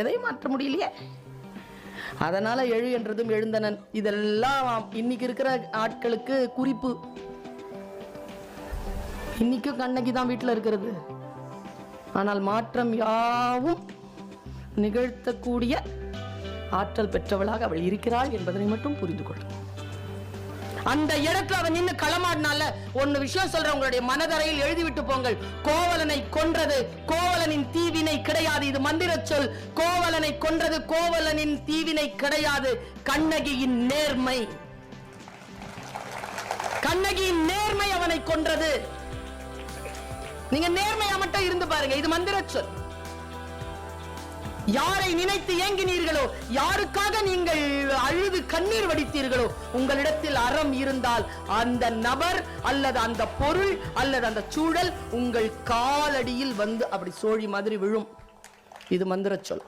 எதையும் மாற்ற முடியலையே? அதனால எழு என்றதும் எழுந்தனன். இதெல்லாம் இன்னைக்கு இருக்கிற ஆட்களுக்கு குறிப்பு. இன்னைக்கும் கண்ணகி தான் வீட்டில் இருக்கிறது. ஆனால் மாற்றம் யாவும் நிகழ்த்தக்கூடிய ஆற்றல் பெற்றவளாக அவள் இருக்கிறாள் என்பதனை மட்டும் புரிந்து கொள்ளும் அந்த இடத்துல அவன் நின்று களமாடினால ஒன்னு விஷயம் சொல்ற உங்களுடைய மனதரையில் எழுதிவிட்டு போங்கள். கோவலனை கொன்றது. கோவலனின் தீ தீவினை கிடையாது. இது மந்திர சொல். கோவலனை கொன்றது கோவலனின் தீவினை கிடையாது. கண்ணகியின் நேர்மை. கண்ணகியின் நேர்மை அவனை கொன்றது. நீங்க நேர்மையா மட்டும் இருந்து பாருங்க. இது மந்திர சொல். யாரை நினைத்து ஏங்கினீர்களோ யாருக்காக நீங்கள் அழுது கண்ணீர் வடித்தீர்களோ உங்களிடத்தில் அறம் இருந்தால் அந்த நபர் அல்லது அந்த பொருள் அல்லது அந்த சூழல் உங்கள் காலடியில் வந்து அப்படி சோழி மாதிரி விழும். இது மந்திர சொல்.